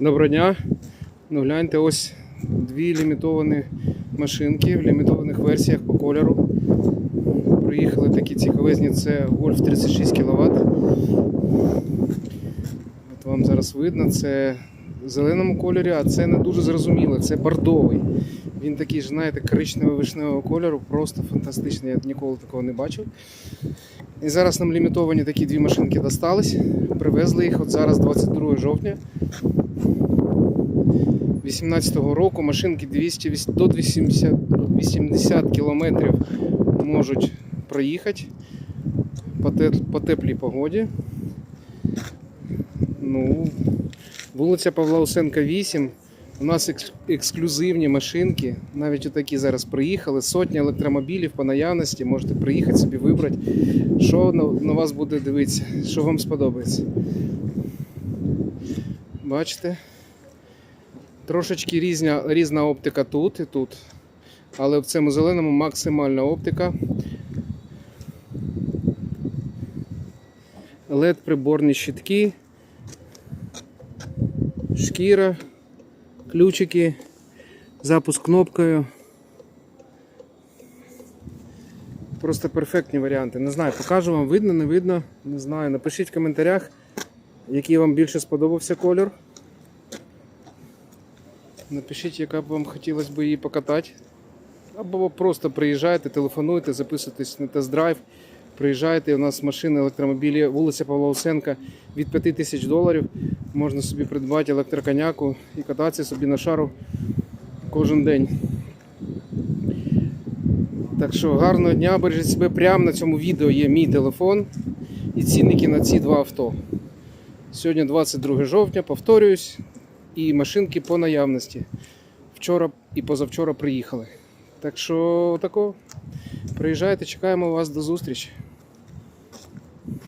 Доброго дня. Ну гляньте, ось дві лімітовані машинки в лімітованих версіях по кольору. Приїхали такі цікавезні, це Golf 36 кВт. От вам зараз видно, це в зеленому кольорі, а це не дуже зрозуміло, це бордовий. Він такий, знаєте, коричнево-вишневого кольору, просто фантастичний, я ніколи такого не бачив. І зараз нам лімітовані такі дві машинки достались. Привезли їх от зараз 22 жовтня. 18-го року машинки 200, до 280 80 кілометрів можуть проїхати по, те, по теплій погоді. Ну, вулиця Павла Усенка 8. У нас екс- ексклюзивні машинки. Навіть отакі зараз приїхали. Сотні електромобілів по наявності. Можете приїхати собі вибрати, що на вас буде дивитися, що вам сподобається. Бачите? Трошечки різня, різна оптика тут і тут. Але в цьому зеленому максимальна оптика. LED приборні щитки, шкіра, ключики, запуск кнопкою. Просто перфектні варіанти. Не знаю, покажу вам, видно, не видно. Не знаю. Напишіть в коментарях, який вам більше сподобався кольор. Напишіть, яка б вам хотілося б її покатати. Або просто приїжджайте, телефонуйте, записуйтесь на тест-драйв. Приїжджайте, у нас машини, електромобілі, вулиця Павла Усенка від 5 тисяч доларів. Можна собі придбати електроконяку і кататися собі на шару кожен день. Так що гарного дня, бережіть себе. Прямо на цьому відео є мій телефон і цінники на ці два авто. Сьогодні 22 жовтня, повторююсь, і машинки по наявності. Вчора і позавчора приїхали. Так що тако, приїжджайте, чекаємо вас до зустрічі.